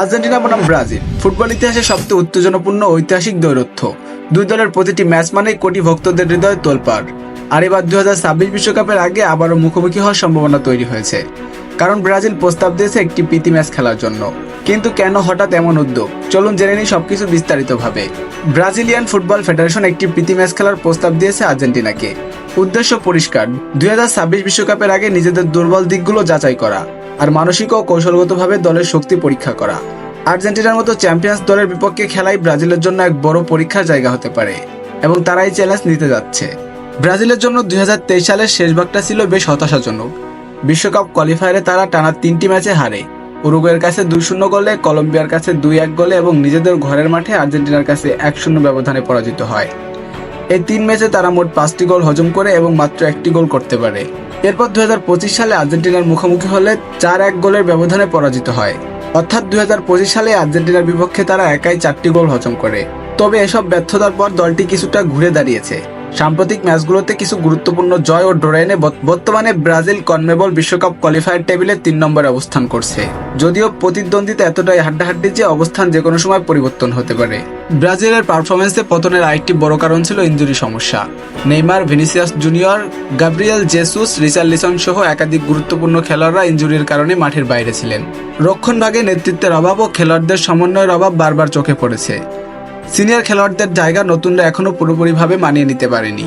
Argentina বনাম Brazil. Football ইতিহাসে সবচেয়ে উত্তেজনাপূর্ণ ঐতিহাসিক দৈরথ্য। দুই দলের প্রতিটি ম্যাচ মানেই কোটি ভক্তদের হৃদয় তোলপাড়। আর এবার দুই হাজার ছাব্বিশ বিশ্বকাপের আগে আবারও মুখোমুখি হওয়ার সম্ভাবনা তৈরি হয়েছে। কারণ ব্রাজিল প্রস্তাব দিয়েছে একটি প্রীতি ম্যাচ খেলার জন্য। কিন্তু কেন হঠাৎ এমন উদ্যোগ? চলুন জেনে নিই সবকিছু বিস্তারিতভাবে। ব্রাজিলিয়ান ফুটবল ফেডারেশন একটি প্রীতি ম্যাচ খেলার প্রস্তাব দিয়েছে আর্জেন্টিনাকে। উদ্দেশ্য পরিষ্কার। দুই বিশ্বকাপের আগে নিজেদের দুর্বল দিকগুলো যাচাই করা। আর মানসিক ও কৌশলগতভাবে দলের শক্তি পরীক্ষা করা। আর্জেন্টিনার মতো চ্যাম্পিয়ন্স দলের বিপক্ষে খেলাই ব্রাজিলের জন্য এক বড় পরীক্ষার জায়গা হতে পারে এবং তারা এই চ্যালেঞ্জ নিতে যাচ্ছে। ব্রাজিলের জন্য দুই হাজার তেইশ সালের শেষ ভাগটা ছিল বেশ হতাশাজনক। বিশ্বকাপ কোয়ালিফায়ারে তারা টানা তিনটি ম্যাচে হারে। উরুগুয়ের কাছে দুই শূন্য গোলে, কলম্বিয়ার কাছে দুই এক গোলে এবং নিজেদের ঘরের মাঠে আর্জেন্টিনার কাছে এক শূন্য ব্যবধানে পরাজিত হয়। এই তিন ম্যাচে তারা মোট পাঁচটি গোল হজম করে এবং মাত্র একটি গোল করতে পারে। এরপর দু হাজার পঁচিশ সালে আর্জেন্টিনার মুখোমুখি হলে চার এক গোলের ব্যবধানে পরাজিত হয়। অর্থাৎ দুই হাজার পঁচিশ সালে আর্জেন্টিনার বিপক্ষে তারা একাই চারটি গোল হজম করে। তবে এসব ব্যর্থতার পর দলটি কিছুটা ঘুরে দাঁড়িয়েছে। সাম্প্রতিক ম্যাচগুলোতে কিছু গুরুত্বপূর্ণ জয় ও ড্র এনে বর্তমানে ব্রাজিল কনমেবল বিশ্বকাপ কোয়ালিফায়ার টেবিলে তিন নম্বরে অবস্থান করছে। যদিও প্রতিদ্বন্দ্বিতা এতটাই হাড্ডাহাড্ডি যে অবস্থান যে কোনো সময় পরিবর্তন হতে পারে। ব্রাজিলের পারফরমেন্সে পতনের আরেকটি বড় কারণ ছিল ইঞ্জুরি সমস্যা। Neymar, Vinicius Junior, Gabriel Jesus, Richarlison সহ একাধিক গুরুত্বপূর্ণ খেলোয়াড়রা ইঞ্জুরির কারণে মাঠের বাইরে ছিলেন। রক্ষণভাগে নেতৃত্বের অভাব ও খেলোয়াড়দের সমন্বয়ের অভাব বারবার চোখে পড়েছে। সিনিয়র খেলোয়াড়দের জায়গা নতুনরা এখনও পুরোপুরিভাবে মানিয়ে নিতে পারেনি।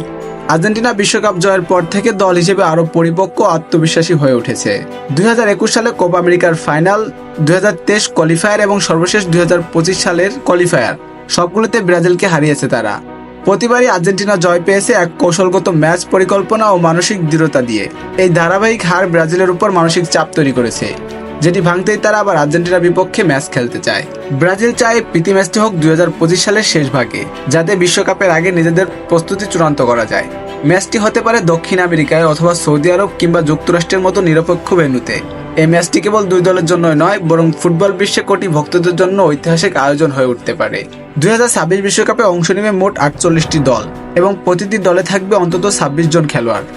আর্জেন্টিনা বিশ্বকাপ জয়ের পর থেকে দল হিসেবে আরও পরিপক্ক আত্মবিশ্বাসী হয়ে উঠেছে। দুই হাজার একুশ সালে কোপা আমেরিকার ফাইনাল, দুই হাজার তেইশ কোয়ালিফায়ার এবং সর্বশেষ দুই হাজার পঁচিশ সালের কোয়ালিফায়ার। সবগুলোতে ব্রাজিলকে হারিয়েছে তারা। প্রতিবারই আর্জেন্টিনা জয় পেয়েছে এক কৌশলগত ম্যাচ পরিকল্পনা ও মানসিক দৃঢ়তা দিয়ে। এই ধারাবাহিক হার ব্রাজিলের উপর মানসিক চাপ তৈরি করেছে। যেটি ভাঙতেই তারা আবার আর্জেন্টিনার বিপক্ষে ম্যাচ খেলতে চায়। ব্রাজিল চায় প্রীতি ম্যাচটি হোক দুই হাজার পঁচিশ সালের শেষ ভাগে, যাতে বিশ্বকাপের আগে নিজেদের প্রস্তুতি চূড়ান্ত করা যায়। ম্যাচটি হতে পারে দক্ষিণ আমেরিকায় অথবা সৌদি আরব কিংবা যুক্তরাষ্ট্রের মতো নিরপেক্ষ ভেন্যুতে। এই ম্যাচটি কেবল দুই দলের জন্যই নয়, বরং ফুটবল বিশ্বে কোটি ভক্তদের জন্য ঐতিহাসিক আয়োজন হয়ে উঠতে পারে। দুই বিশ্বকাপে অংশ নেবে মোট আটচল্লিশটি দল এবং প্রতিটি দলে থাকবে অন্তত ছাব্বিশ জন খেলোয়াড়।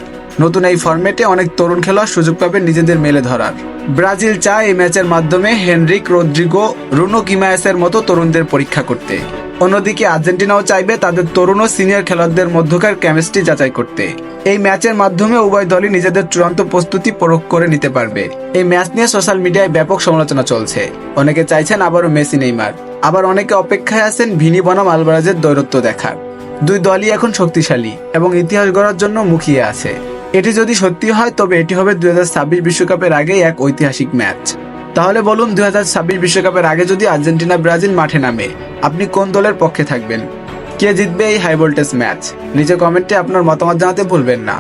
নতুন এই ফরম্যাটে অনেক তরুণ খেলোয়াড় সুযোগ পাবে নিজেদের মেলে ধরার। ব্রাজিল চায় এই ম্যাচের মাধ্যমে হেনরিক রদ্রিগো রুনো কিমায়াসের মতো তরুণদের পরীক্ষা করতে। অন্যদিকে আর্জেন্টিনাও চাইবে তাদের তরুণ ও সিনিয়র খেলোয়াড়দের মধ্যকার কেমিস্ট্রি যাচাই করতে। এই ম্যাচের মাধ্যমে উভয় দলই নিজেদের চূড়ান্ত প্রস্তুতি পরখ করে নিতে পারবে। এই ম্যাচ নিয়ে সোশ্যাল মিডিয়ায় ব্যাপক সমালোচনা চলছে। অনেকে চাইছেন আবারও মেসি, নেইমার। আবার অনেকে অপেক্ষায় আছেন ভিনি বনাম আলবারাজের দৈরত্ব দেখার। দুই দলই এখন শক্তিশালী এবং ইতিহাস গড়ার জন্য মুখিয়ে আছে। এটি যদি সত্যি হয়, তবে এটি হবে দুই বিশ্বকাপের আগে এক ঐতিহাসিক ম্যাচ। তাহলে বলুন, দুই বিশ্বকাপের আগে যদি আর্জেন্টিনা ব্রাজিল মাঠে নামে, আপনি কোন দলের পক্ষে থাকবেন? কে জিতবে এই হাই ভোল্টেজ ম্যাচ? নিচে কমেন্টে আপনার মতামত জানাতে ভুলবেন না।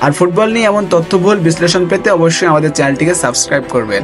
আর ফুটবল নিয়ে এমন তথ্যবহুল বিশ্লেষণ পেতে অবশ্যই আমাদের চ্যানেলটিকে সাবস্ক্রাইব করবেন।